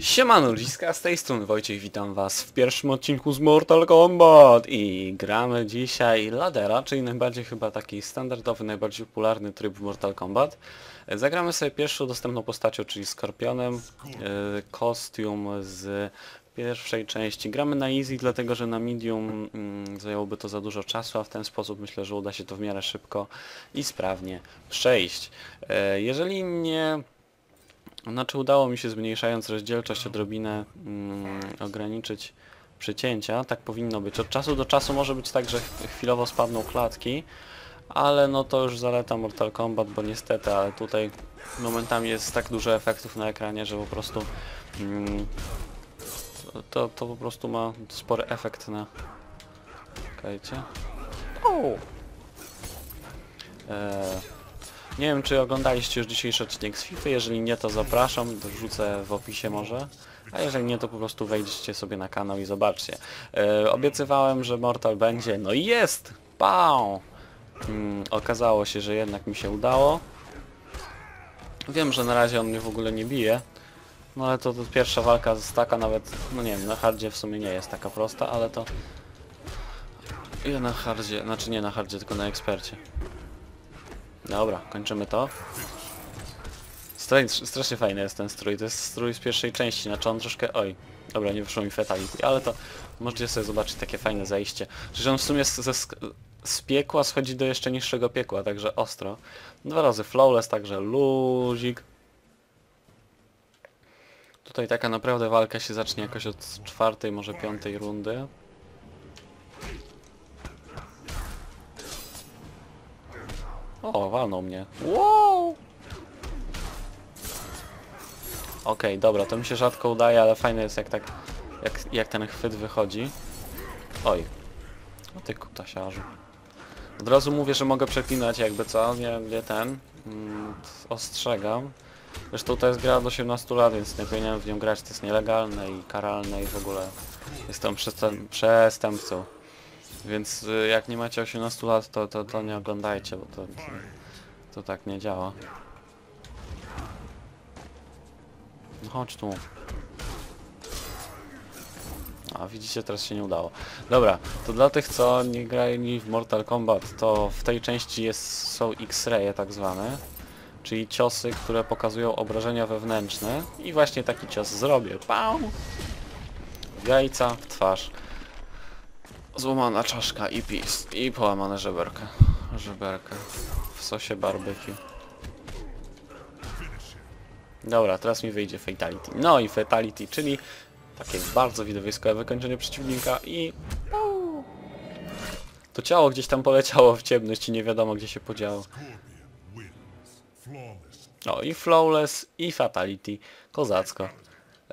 Siemano ludziska, z tej strony Wojciech, witam was w pierwszym odcinku z Mortal Kombat i gramy dzisiaj Ladera, czyli najbardziej chyba taki standardowy, najbardziej popularny tryb w Mortal Kombat. Zagramy sobie pierwszą dostępną postacią, czyli Skorpionem, e, kostium z pierwszej części. Gramy na easy, dlatego że na medium mm, zajęłoby to za dużo czasu, a w ten sposób myślę, że uda się to w miarę szybko i sprawnie przejść. E, Jeżeli nie znaczy udało mi się zmniejszając rozdzielczość odrobinę mm, ograniczyć przycięcia, tak powinno być. Od czasu do czasu może być tak, że ch- chwilowo spadną klatki, ale no to już zaleta Mortal Kombat, bo niestety, ale tutaj momentami jest tak dużo efektów na ekranie, że po prostu mm, to, to, po prostu ma spory efekt na... Czekajcie. Eee, nie wiem, czy oglądaliście już dzisiejszy odcinek z FIFA, jeżeli nie, to zapraszam, wrzucę w opisie może. A jeżeli nie, to po prostu wejdźcie sobie na kanał i zobaczcie. E, obiecywałem, że Mortal będzie, no i jest! Pau! Mm, okazało się, że jednak mi się udało. Wiem, że na razie on mnie w ogóle nie bije. No ale to, to pierwsza walka z taka nawet, no nie wiem, na hardzie w sumie nie jest taka prosta, ale to... Ja na hardzie, znaczy nie na hardzie, tylko na ekspercie. Dobra, kończymy to. Strój, strasznie fajny jest ten strój, to jest strój z pierwszej części, znaczy on troszkę... Oj, dobra, nie wyszło mi fatality, ale to możecie sobie zobaczyć takie fajne zajście. Że on w sumie ze, z piekła schodzi do jeszcze niższego piekła, także ostro. Dwa razy flawless, także luzik. Tutaj taka naprawdę walka się zacznie jakoś od czwartej, może piątej rundy. O, walnął mnie. Wow! Okej, dobra, to mi się rzadko udaje, ale fajne jest jak tak, jak, jak ten chwyt wychodzi. Oj. O ty kutasiarzu. Od razu mówię, że mogę przeklinać jakby co, nie, nie ten. Mm, ostrzegam. Zresztą to jest gra do 18 lat, więc nie powinienem w nią grać, to jest nielegalne i karalne i w ogóle jestem przestęp przestępcą. Więc y, jak nie macie 18 lat, to, to, to nie oglądajcie, bo to, to, to tak nie działa. No chodź tu. A widzicie, teraz się nie udało. Dobra, to dla tych, co nie grali w Mortal Kombat, to w tej części jest, są X-raye tak zwane, czyli ciosy, które pokazują obrażenia wewnętrzne i właśnie taki cios zrobię. Pau! W Jajca, w twarz. Złamana czaszka i pis. I połamane żeberka. Żeberka. W sosie barbecue. Dobra, teraz mi wyjdzie Fatality. No i Fatality, czyli takie bardzo widowiskowe wykończenie przeciwnika i... To ciało gdzieś tam poleciało w ciemność i nie wiadomo gdzie się podziało. O i Flawless i Fatality. Kozacko.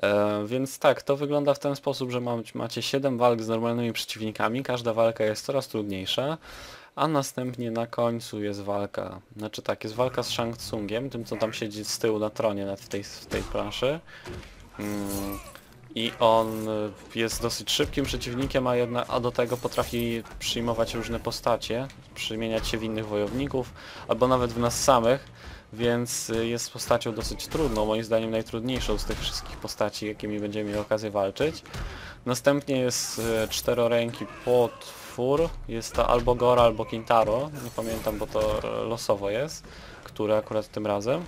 E, więc tak, to wygląda w ten sposób, że mam, macie 7 walk z normalnymi przeciwnikami, każda walka jest coraz trudniejsza, a następnie na końcu jest walka, znaczy tak, jest walka z Shang Tsungiem, tym co tam siedzi z tyłu na tronie nad w tej, w tej planszy. Mm, I on jest dosyć szybkim przeciwnikiem, a, jedna, a do tego potrafi przyjmować różne postacie, przemieniać się w innych wojowników, albo nawet w nas samych, więc y, jest postacią dosyć trudną, moim zdaniem najtrudniejszą z tych wszystkich postaci, jakimi będziemy mieli okazję walczyć. Następnie jest y, czteroręki potwór, jest to albo Gora, albo Kintaro, nie pamiętam, bo to y, losowo jest, który akurat tym razem,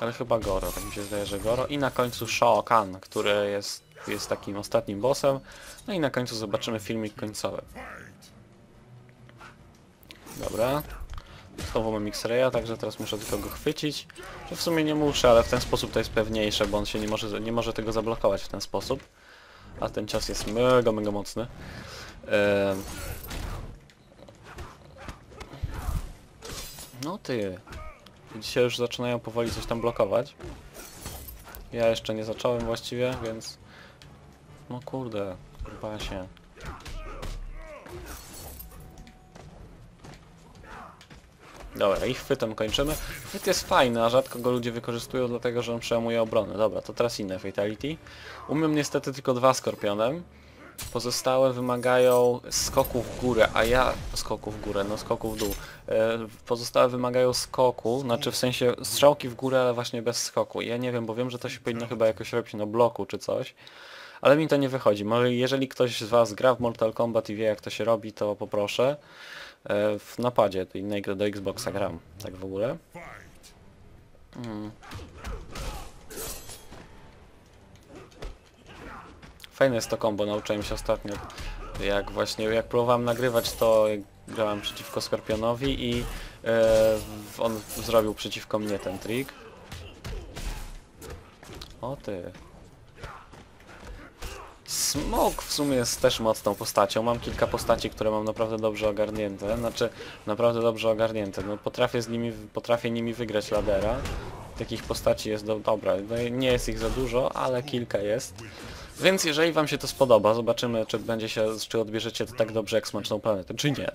ale chyba Goro, tak mi się zdaje, że Goro. I na końcu Shao Kahn, który jest, jest takim ostatnim bossem, no i na końcu zobaczymy filmik końcowy. Dobra. Znowu mam X-Raya, także teraz muszę tylko go chwycić. Że w sumie nie muszę, ale w ten sposób to jest pewniejsze, bo on się nie może, nie może tego zablokować w ten sposób. A ten cios jest mega, mega mocny. No ty. Dzisiaj już zaczynają powoli coś tam blokować. Ja jeszcze nie zacząłem właściwie, więc... No kurde, kurwa się. Dobra, ich chwytem kończymy. Chwyt jest fajny, a rzadko go ludzie wykorzystują, dlatego że on przełamuje obronę. Dobra, to teraz inne Fatality. Umiem niestety tylko dwa Skorpionem. Pozostałe wymagają skoku w górę, a ja... skoku w górę, no skoku w dół. E, Pozostałe wymagają skoku, znaczy w sensie strzałki w górę, ale właśnie bez skoku. Ja nie wiem, bo wiem, że to się powinno chyba jakoś robić na bloku czy coś. Ale mi to nie wychodzi. Jeżeli ktoś z Was gra w Mortal Kombat i wie jak to się robi, to poproszę. E, W napadzie tej innej gry do Xboxa gram, tak w ogóle. Mm. Fajne jest to combo, nauczyłem się ostatnio. Jak właśnie, jak próbowałem nagrywać to grałem przeciwko Skorpionowi i e, on zrobił przeciwko mnie ten trik. O ty. Smoke w sumie jest też mocną postacią. Mam kilka postaci, które mam naprawdę dobrze ogarnięte. Znaczy, naprawdę dobrze ogarnięte. No, potrafię z nimi, potrafię nimi wygrać ladera. Takich postaci jest do, dobra. No, nie jest ich za dużo, ale kilka jest. Więc jeżeli wam się to spodoba, zobaczymy czy będzie się, czy odbierzecie to tak dobrze jak Smaczną Planetę, czy nie.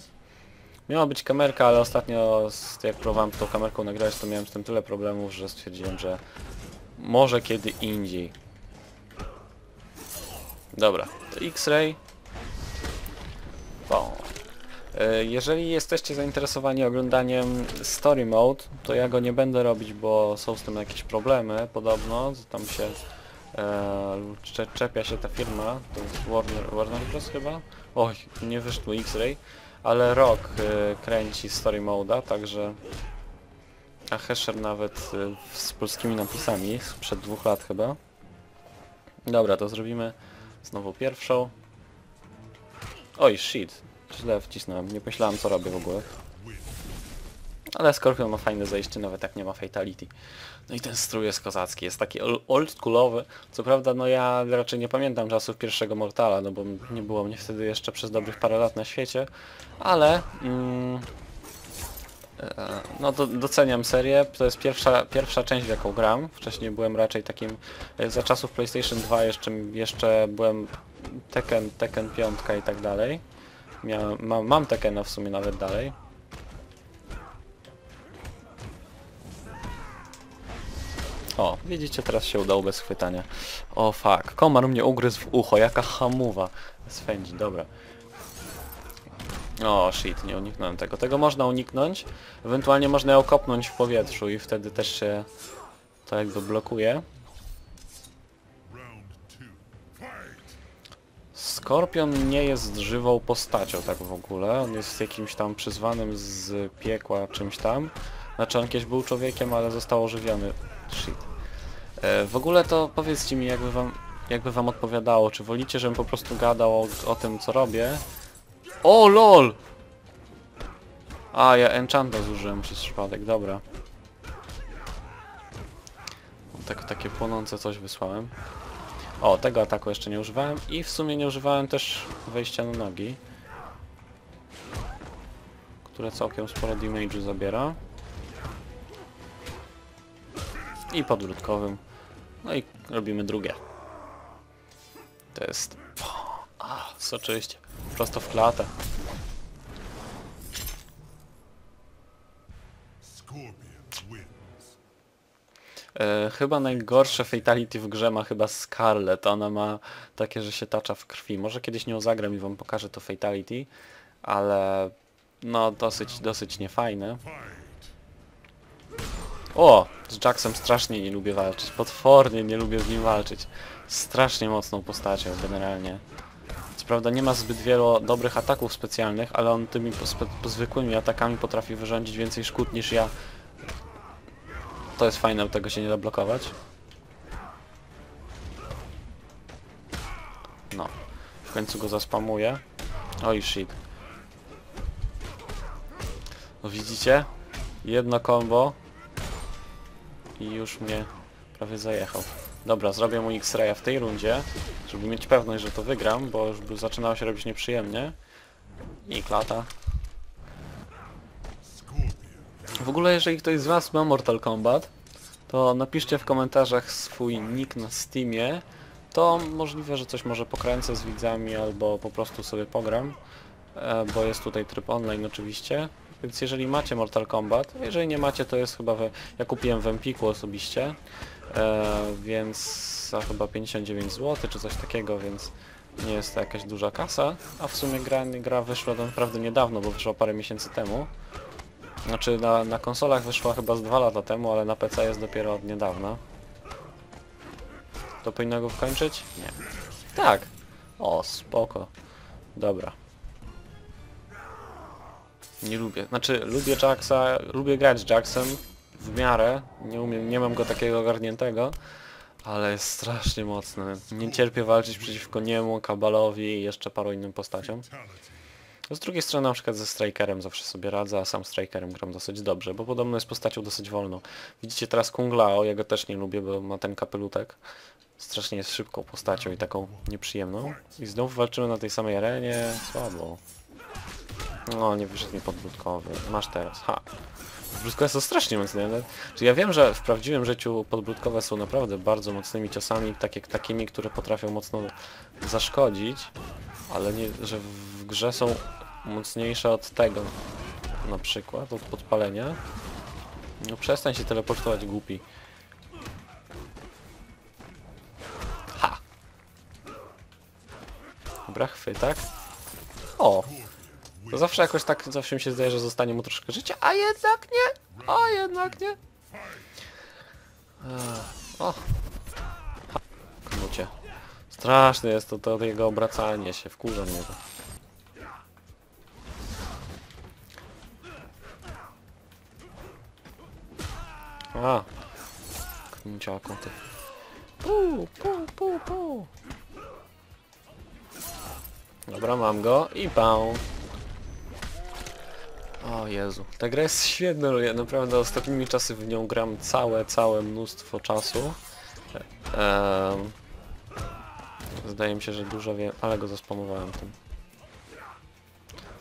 Miała być kamerka, ale ostatnio jak próbowałem tą kamerką nagrać, to miałem z tym tyle problemów, że stwierdziłem, że może kiedy indziej. Dobra, to X-Ray. O. E, Jeżeli jesteście zainteresowani oglądaniem Story Mode, to ja go nie będę robić, bo są z tym jakieś problemy podobno. Tam się e, cze, czepia się ta firma, to jest Warner, Warner Bros chyba? Oj, nie wyszło X-Ray, ale Rock e, kręci Story Mode'a, także a Hesher nawet e, z polskimi napisami sprzed dwóch lat chyba. Dobra, to zrobimy znowu pierwszą. Oj, shit. Źle wcisnąłem, nie myślałem co robię w ogóle. Ale Scorpion ma fajne zejście, nawet jak nie ma Fatality. No i ten strój jest kozacki, jest taki ol- oldschoolowy. Co prawda, no ja raczej nie pamiętam czasów pierwszego Mortala, no bo nie było mnie wtedy jeszcze przez dobrych parę lat na świecie. Ale... Mm, no do, doceniam serię, to jest pierwsza, pierwsza część w jaką gram. Wcześniej byłem raczej takim... e, Za czasów PlayStation 2 jeszcze, jeszcze byłem Tekken, Tekken 5 i tak dalej. Miałem, mam, mam Tekkena w sumie nawet dalej. O, widzicie, teraz się udało bez chwytania. O fuck, komar mnie ugryzł w ucho, jaka hamuwa. Swędzi, dobra. O shit, nie uniknąłem tego. Tego można uniknąć, ewentualnie można ją kopnąć w powietrzu i wtedy też się to jakby blokuje. Skorpion nie jest żywą postacią tak w ogóle, on jest jakimś tam przyzwanym z piekła czymś tam. Znaczy on kiedyś był człowiekiem, ale został ożywiony. Shit. E, w ogóle to powiedzcie mi jakby wam, jakby wam odpowiadało, czy wolicie, żebym po prostu gadał o, o tym co robię? O lol! A, ja enchanta zużyłem przez przypadek, dobra. Tak, takie płonące coś wysłałem. O, tego ataku jeszcze nie używałem i w sumie nie używałem też wejścia na nogi. Które całkiem sporo damage'u zabiera. I podwrótkowym. No i robimy drugie. To jest... A, soczyście. Prosto w klatę. E, chyba najgorsze fatality w grze ma chyba Scarlet. Ona ma takie, że się tacza w krwi. Może kiedyś nią zagram i wam pokażę to fatality, ale no dosyć, dosyć niefajne. O! Z Jacksem strasznie nie lubię walczyć. Potwornie nie lubię z nim walczyć. Strasznie mocną postacią generalnie. Prawda nie ma zbyt wielu dobrych ataków specjalnych, ale on tymi po zwykłymi atakami potrafi wyrządzić więcej szkód niż ja to jest fajne, tego się nie da blokować. No. W końcu go zaspamuję. Oj shit. No widzicie? Jedno combo. I już mnie prawie zajechał. Dobra, zrobię mu X-Raya w tej rundzie, żeby mieć pewność, że to wygram, bo już by zaczynało się robić nieprzyjemnie. I klata. W ogóle jeżeli ktoś z Was ma Mortal Kombat, to napiszcie w komentarzach swój nick na Steamie. To możliwe, że coś może pokręcę z widzami albo po prostu sobie pogram, e, bo jest tutaj tryb online oczywiście. Więc jeżeli macie Mortal Kombat, jeżeli nie macie, to jest chyba... We, ja kupiłem w Empiku osobiście, e, więc za chyba 59 zł czy coś takiego, więc nie jest to jakaś duża kasa. A w sumie gra, gra wyszła naprawdę niedawno, bo wyszła parę miesięcy temu. Znaczy na, na konsolach wyszła chyba z dwa lata temu, ale na PC jest dopiero od niedawna. To powinno go wkończyć? Nie. Tak. O, spoko. Dobra. Nie lubię. Znaczy, lubię Jacksa, lubię grać z Jacksem w miarę. Nie umiem, nie mam go takiego ogarniętego. Ale jest strasznie mocny. Nie cierpię walczyć przeciwko niemu, Kabalowi i jeszcze paru innym postaciom. Z drugiej strony na przykład ze Strikerem zawsze sobie radzę, a sam Strikerem gram dosyć dobrze, bo podobno jest postacią dosyć wolną. Widzicie teraz Kung Lao, ja go też nie lubię, bo ma ten kapelutek. Strasznie jest szybką postacią i taką nieprzyjemną. I znów walczymy na tej samej arenie, słabo. No, nie wyszedł mi podbródkowy. Masz teraz, ha. Podbródkowe są strasznie mocne. ale- Czy ja wiem, że w prawdziwym życiu podbródkowe są naprawdę bardzo mocnymi ciosami, tak jak takimi, które potrafią mocno zaszkodzić, ale nie, że w grze są mocniejsze od tego, na przykład, od podpalenia. No przestań się teleportować głupi. Ha! Dobra, chwytak. O! To zawsze jakoś tak, zawsze mi się zdaje, że zostanie mu troszkę życia, a jednak nie! A jednak nie! Ech, O! Knucie. Straszne jest to, to jego obracanie się, wkurza mnie to. A! Knuciaku ty. Pu, pu, pu, pu. Dobra, mam go i pał. O Jezu, ta gra jest świetna, ja naprawdę ostatnimi czasy w nią gram całe, całe mnóstwo czasu. Ehm, zdaje mi się, że dużo wiem, ale go zaspamowałem tym.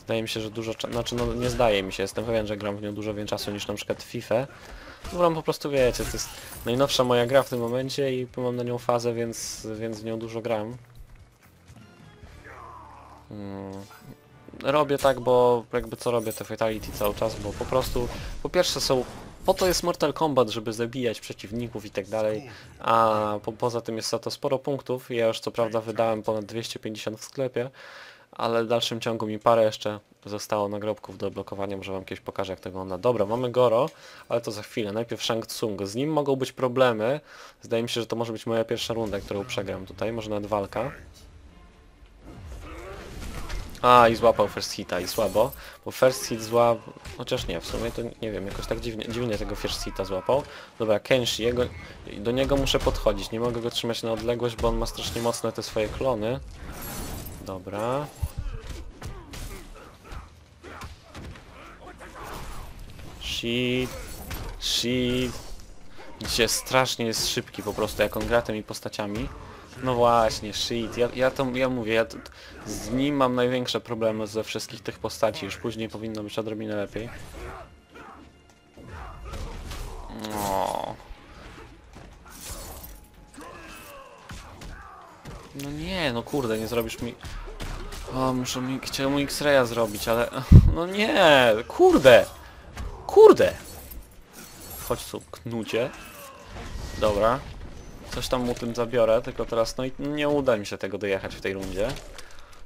Zdaje mi się, że dużo czasu, znaczy no nie zdaje mi się, jestem pewien, że gram w nią dużo więcej czasu niż na przykład FIFA. Gram po prostu, wiecie, to jest najnowsza moja gra w tym momencie i mam na nią fazę, więc, więc w nią dużo gram. Mm, robię tak, bo jakby co robię te fatality cały czas, bo po prostu po pierwsze są po to jest Mortal Kombat, żeby zabijać przeciwników i tak dalej, a po, poza tym jest za to sporo punktów. Ja już co prawda wydałem ponad 250 w sklepie, ale w dalszym ciągu mi parę jeszcze zostało nagrobków do blokowania, może wam kiedyś pokażę jak to wygląda. Dobra, mamy Goro, ale to za chwilę. Najpierw Shang Tsung. Z nim mogą być problemy. Zdaje mi się, że to może być moja pierwsza runda, którą przegram tutaj, może nawet walka. A, i złapał first hita i słabo, bo first hit zła... Chociaż nie, w sumie to nie wiem, jakoś tak dziwnie, dziwnie tego first hita złapał. Dobra, Kenshi, jego, do niego muszę podchodzić, nie mogę go trzymać na odległość, bo on ma strasznie mocne te swoje klony. Dobra. Shit. Shit. Gdzie strasznie jest szybki po prostu, jak on gra tymi postaciami. No właśnie, shit. Ja, ja to ja mówię, ja to, z nim mam największe problemy ze wszystkich tych postaci. Już później powinno być odrobinę lepiej. No. No nie, no kurde, nie zrobisz mi... O, muszę mi... Chciałem mu X-raya zrobić, ale... No nie, kurde! Kurde! Chodź tu, knucie. Dobra. Coś tam mu tym zabiorę, tylko teraz no i nie uda mi się tego dojechać w tej rundzie.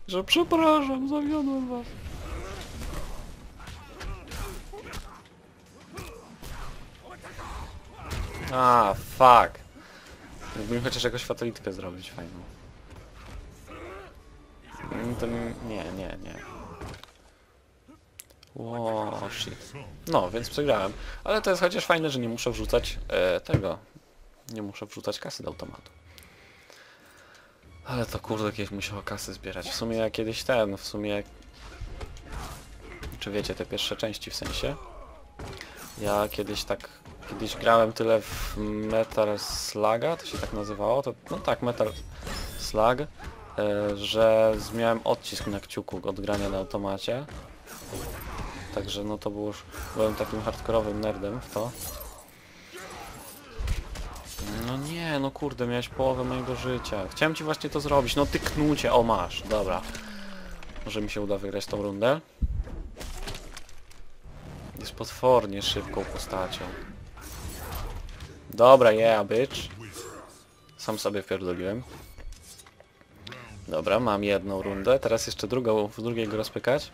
Że przepraszam, zawiodłem was. A, fuck. Mógłbym chociaż jakąś fatalitkę zrobić fajną. Mm, To nie, nie, nie. Ło, shit. No, więc przegrałem. Ale to jest chociaż fajne, że nie muszę wrzucać e, tego. Nie muszę wrzucać kasy do automatu. Ale to kurde, kiedyś musiało kasy zbierać. W sumie ja kiedyś ten, w sumie... Czy wiecie, te pierwsze części w sensie? Ja kiedyś tak... Kiedyś grałem tyle w Metal Sluga, to się tak nazywało, to, no tak, Metal Slug, e, że miałem odcisk na kciuku od grania na automacie. Także no to było już... Byłem takim hardkorowym nerdem w to. No nie, no kurde, miałeś połowę mojego życia. Chciałem ci właśnie to zrobić, no ty knucie, o masz, dobra. Może mi się uda wygrać tą rundę. Jest potwornie szybką postacią. Dobra, yeah, bitch. Sam sobie wpierdoliłem. Dobra, mam jedną rundę. Teraz jeszcze drugą, w drugiej go rozpykać.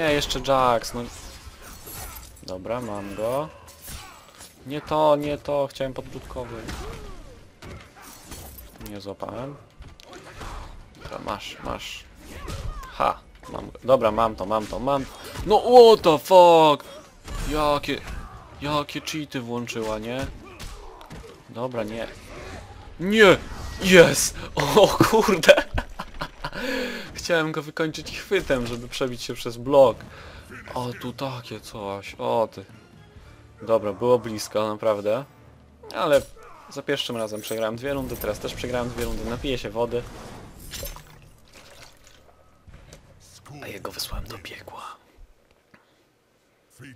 Nie, jeszcze Jax, no... Dobra, mam go. Nie to, nie to, chciałem podbródkowy. Nie złapałem. Dobra, masz, masz. Ha, mam. Dobra, mam to, mam to, mam. No what the fuck! Jakie... Jakie cheaty włączyła, nie? Dobra, nie. Nie! Jest! O kurde! Chciałem go wykończyć chwytem, żeby przebić się przez blok. O, tu takie coś. O, ty. Dobra, było blisko, naprawdę. Ale za pierwszym razem przegrałem dwie rundy, teraz też przegrałem dwie rundy. Napiję się wody. A jego wysłałem do piekła.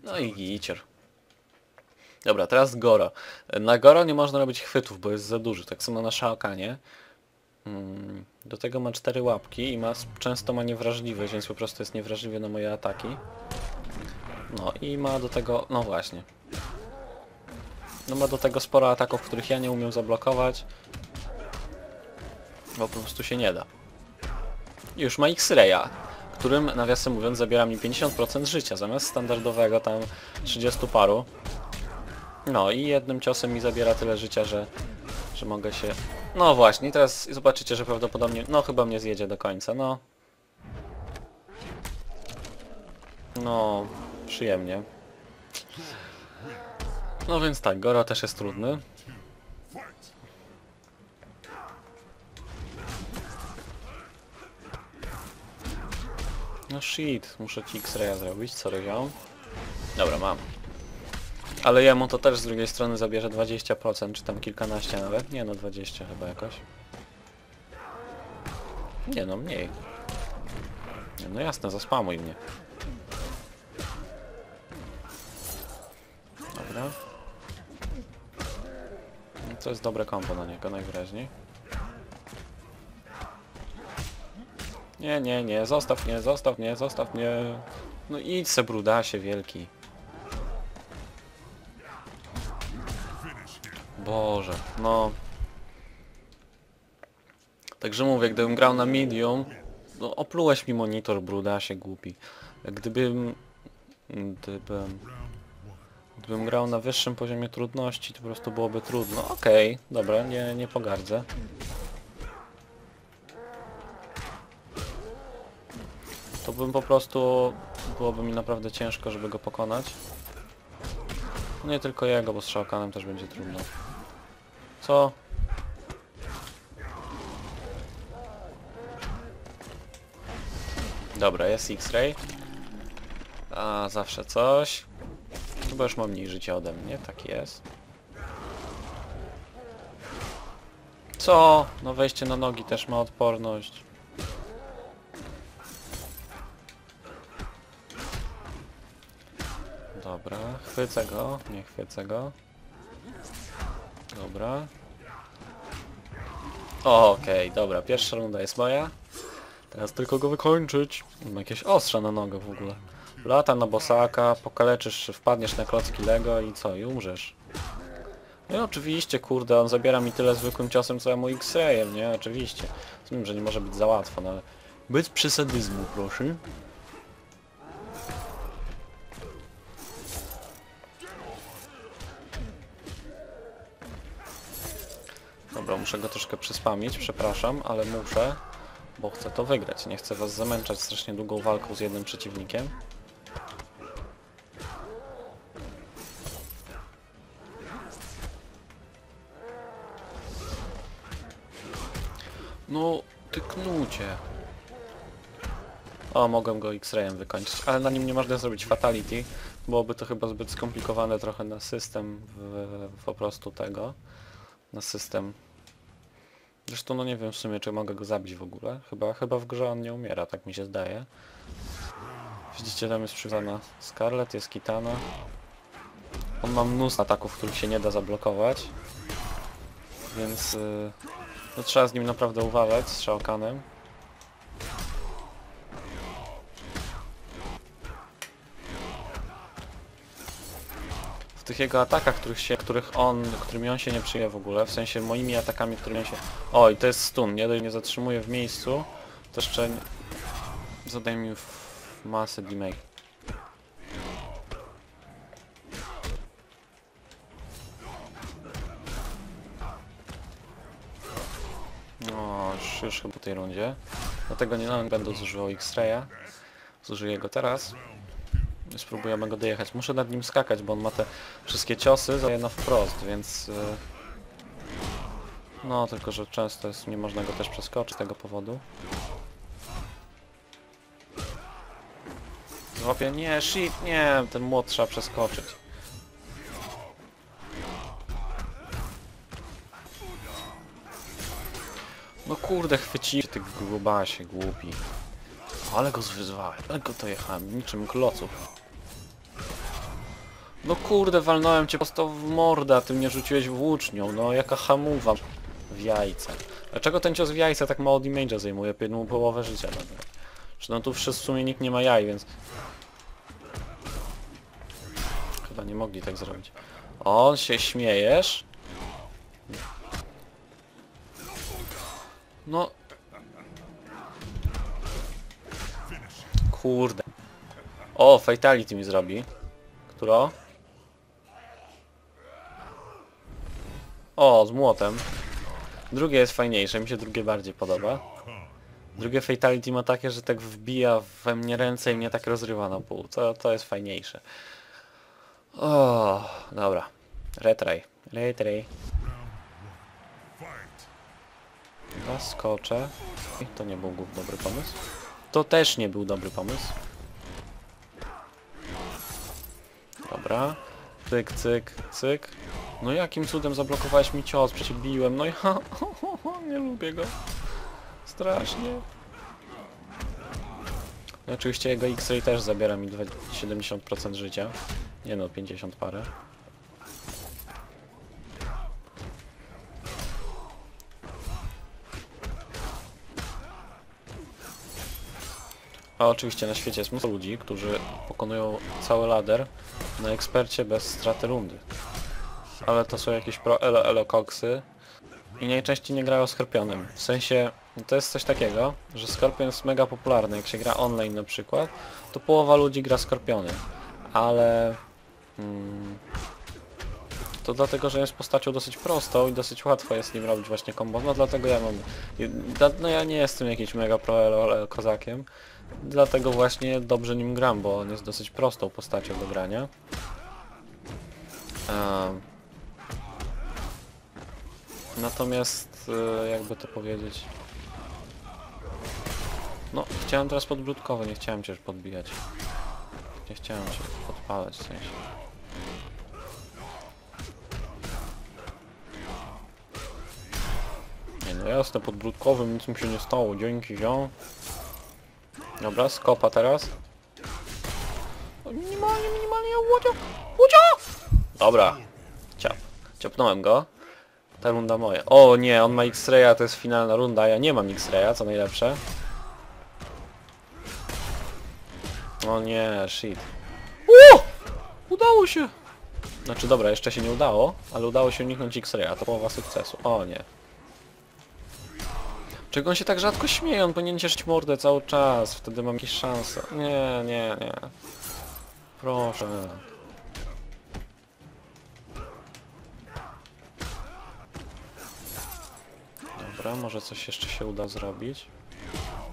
No i gicior. Dobra, teraz Goro. Na Goro nie można robić chwytów, bo jest za duży. Tak samo na Shaokanie. Mm, Do tego ma cztery łapki i ma, często ma niewrażliwość, więc po prostu jest niewrażliwy na moje ataki. No i ma do tego, no właśnie. No ma do tego sporo ataków, których ja nie umiem zablokować. Bo po prostu się nie da. Już ma X-Raya, którym nawiasem mówiąc zabiera mi 50% życia zamiast standardowego tam 30 paru. No i jednym ciosem mi zabiera tyle życia, że, że mogę się... No właśnie, teraz zobaczycie, że prawdopodobnie... No chyba mnie zjedzie do końca, no. No, przyjemnie. No więc tak, Goro też jest trudny. No shit, muszę ci X-raya zrobić, co robią? Dobra, mam. Ale jemu to też z drugiej strony zabierze 20%, czy tam kilkanaście nawet. Nie no, 20 chyba jakoś. Nie no, mniej. Nie, no jasne, zaspamuj mnie. Dobra. No to jest dobre kombo na niego najwyraźniej. Nie, nie, nie, zostaw mnie, zostaw mnie, zostaw mnie. No idź se brudasie wielki. Boże, no. Także mówię, gdybym grał na medium, no oplułeś mi monitor, brudasie głupi. Gdybym... Gdybym... Gdybym grał na wyższym poziomie trudności, to po prostu byłoby trudno. Okej, dobra, nie, nie pogardzę. To bym po prostu... Byłoby mi naprawdę ciężko, żeby go pokonać. No nie tylko jego, bo z Shaokanem też będzie trudno. Co? Dobra, jest X-Ray. A zawsze coś. Chyba już mam mniej życia ode mnie, tak jest. Co? No wejście na nogi też ma odporność. Dobra, chwycę go, nie chwycę go. Dobra. Okej, dobra, pierwsza runda jest moja. Teraz tylko go wykończyć. Mam jakieś ostrza na nogę w ogóle. Lata na bosaka, pokaleczysz, wpadniesz na klocki Lego i co? I umrzesz. No i oczywiście, kurde, on zabiera mi tyle zwykłym ciosem, co ja mu X-rayem, nie? Oczywiście. Rozumiem, że nie może być za łatwo, no ale... Bez przesadyzmu, proszę. Dobra, muszę go troszkę przyspamić, przepraszam, ale muszę, bo chcę to wygrać. Nie chcę was zamęczać strasznie długą walką z jednym przeciwnikiem. No, ty knucie. O, mogłem go X-rayem wykończyć, ale na nim nie można zrobić fatality. Byłoby to chyba zbyt skomplikowane trochę na system w, po prostu tego. Na system. Zresztą no nie wiem w sumie czy mogę go zabić w ogóle. Chyba, chyba w grze on nie umiera, tak mi się zdaje. Widzicie tam jest przywiązana Scarlet, jest Kitana. On ma mnóstwo ataków, których się nie da zablokować. Więc y, no, trzeba z nim naprawdę uważać, z Shao. W tych jego atakach, których, się, których on, którymi on się nie przyje w ogóle, w sensie moimi atakami, którymi on się... Oj, to jest stun, nie dość nie zatrzymuje w miejscu, to jeszcze zadaje mi masę damage. No, już, już chyba po tej rundzie. Dlatego nie będę zużywał X-Raya. Zużyję go teraz. Spróbujemy go dojechać. Muszę nad nim skakać, bo on ma te wszystkie ciosy zadaje na wprost, więc... y, No, tylko że często jest, nie można go też przeskoczyć z tego powodu. Złapię, nie, shit, nie, ten młot trzeba przeskoczyć. No kurde, chwycicie ty grubasie, głupi. Ale go zwyzwałem, ale go to jechałem, niczym kloców. No kurde, walnąłem cię prosto w mordę, a ty mnie rzuciłeś włócznią, no jaka hamuwa w jajce. Dlaczego ten cios w jajce tak mało damage'a zajmuje, jedną połowę życia nagle? Czy no tu wszyscy w sumie nikt nie ma jaj, więc... Chyba nie mogli tak zrobić. O, się śmiejesz? No... Kurde. O, fatality mi zrobi. Któro? O, z młotem. Drugie jest fajniejsze, mi się drugie bardziej podoba. Drugie fatality ma takie, że tak wbija we mnie ręce i mnie tak rozrywa na pół. To, to jest fajniejsze. O, dobra. Retry. Retry. Dobra, skoczę. To nie był dobry pomysł. To też nie był dobry pomysł. Dobra. Cyk, cyk, cyk. No jakim cudem zablokowałeś mi cios? Przecież biłem. No ja nie lubię go. Strasznie. I oczywiście jego X-Ray też zabiera mi 20 70% życia. Nie no, 50 parę. A oczywiście na świecie jest mnóstwo ludzi, którzy pokonują cały ladder na ekspercie bez straty rundy. Ale to są jakieś pro elo, elo koksy i najczęściej nie grają Skorpionem. W sensie, to jest coś takiego, że Skorpion jest mega popularny. Jak się gra online na przykład, to połowa ludzi gra Skorpionem. Ale... Mm, to dlatego, że jest postacią dosyć prostą i dosyć łatwo jest nim robić właśnie combo. No dlatego ja mam... No ja nie jestem jakimś mega pro elo, kozakiem. Dlatego właśnie dobrze nim gram, bo on jest dosyć prostą postacią do grania. Em, Natomiast, e, jakby to powiedzieć... No, chciałem teraz podbródkowo, nie chciałem cię już podbijać. Nie chciałem cię podpalać w sensie. Nie no, jasne, podbródkowym nic mi się nie stało, dzięki, ziom. Dobra, skopa teraz. O, Minimalnie, minimalnie, łodzio! Łodzio! Dobra. Ciap. Ciapnąłem go. Ta runda moja. O nie, on ma X-Raya, to jest finalna runda, ja nie mam X-Raya, co najlepsze. O nie, shit. O! Udało się! Znaczy dobra, jeszcze się nie udało, ale udało się uniknąć X-Raya, to połowa sukcesu. O nie. Czego on się tak rzadko śmieje? On powinien cieszyć mordę cały czas, wtedy mam jakieś szanse. Nie, nie, nie. Proszę. Dobra, może coś jeszcze się uda zrobić.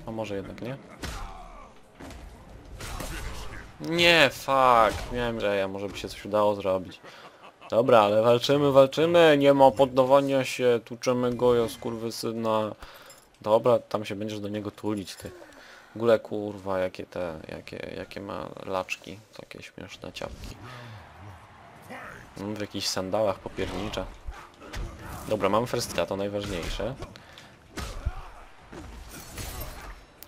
A może jednak nie? Nie, fuck. Miałem, że ja może by się coś udało zrobić. Dobra, ale walczymy, walczymy. Nie ma poddawania się. Tuczemy go, ja skurwysyna. Dobra, tam się będziesz do niego tulić, ty. W ogóle kurwa, jakie te, jakie, jakie ma laczki. Takie śmieszne ciapki. W jakichś sandałach popiernicza. Dobra, mam firstka, to najważniejsze.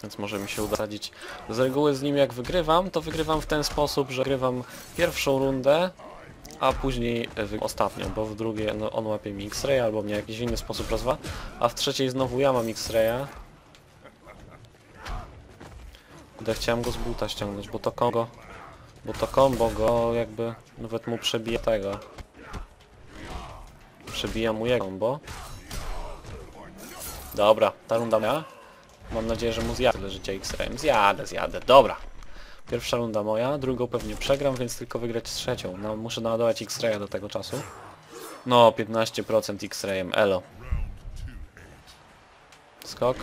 Więc może mi się uda radzić. Z reguły z nim jak wygrywam, to wygrywam w ten sposób, że wygrywam pierwszą rundę a później e, ostatnio, bo w drugiej no, on łapie mi X-ray albo mnie w jakiś inny sposób rozwa, a w trzeciej znowu ja mam X-raya. Kurde, chciałem go z buta ściągnąć, bo to kombo, bo to combo go jakby nawet mu przebija tego. Przebija mu jego combo. Dobra, ta runda moja. Mam nadzieję, że mu zjadę tyle życia X-rayem. Zjadę, zjadę, dobra. Pierwsza runda moja, drugą pewnie przegram, więc tylko wygrać z trzecią. No, muszę naładować X-raya do tego czasu. No, 15% X-rayem, elo. Skok.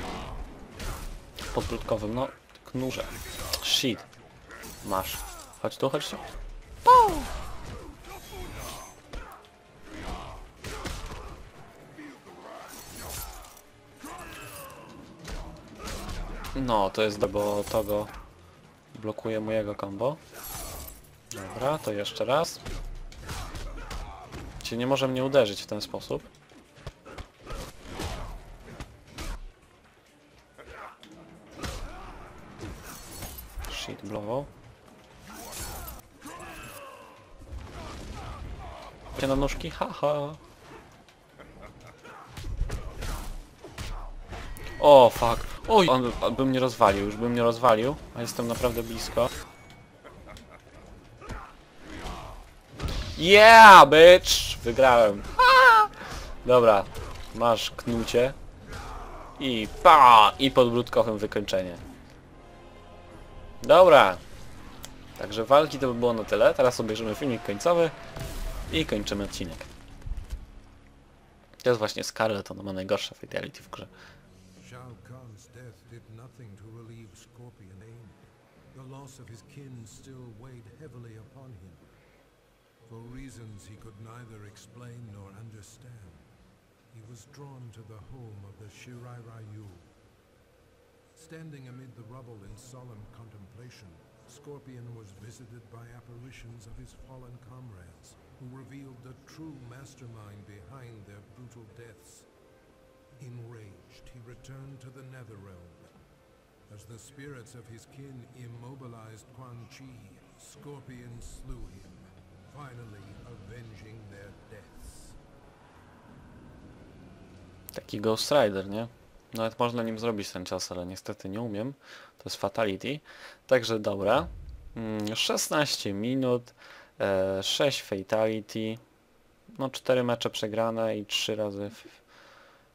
Podbródkowym, no, knurze. Shit. Masz. Chodź tu, chodź tu. No, to jest bo to go blokuje mojego combo. Dobra, to jeszcze raz. Cię nie może mnie uderzyć w ten sposób. Shit, blowował. Cię na nóżki? Haha. O, fuck. Oj, on, on by mnie rozwalił, już by mnie rozwalił, a jestem naprawdę blisko. Yeah, bitch! Wygrałem. Dobra, masz knucie. I pa! I podbródkowym wykończenie. Dobra. Także walki to by było na tyle. Teraz obejrzymy filmik końcowy i kończymy odcinek. To jest właśnie Scarlet, ona ma najgorsze fatality w grze. Loss of his kin still weighed heavily upon him. For reasons he could neither explain nor understand, he was drawn to the home of the Shirai Ryu. Standing amid the rubble in solemn contemplation, Scorpion was visited by apparitions of his fallen comrades, who revealed the true mastermind behind their brutal deaths. Enraged, he returned to the Netherrealm. As the spirits of his kin immobilized Quan Chi, Scorpion slew him, finally avenging their deaths. Taki Ghost Rider, nie? Nawet można nim zrobić ten czas, ale niestety nie umiem. To jest Fatality. Także dobra. Mm, 16 minut, e, 6 Fatality, no 4 mecze przegrane i 3 razy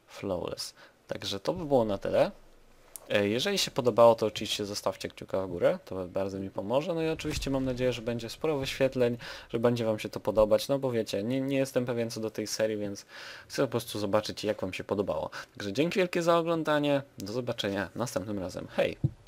Flawless. Także to by było na tyle. E, Jeżeli się podobało, to oczywiście zostawcie kciuka w górę, to bardzo mi pomoże. No i oczywiście mam nadzieję, że będzie sporo wyświetleń, że będzie Wam się to podobać, no bo wiecie, nie, nie jestem pewien co do tej serii, więc chcę po prostu zobaczyć jak Wam się podobało. Także dzięki wielkie za oglądanie, do zobaczenia następnym razem. Hej!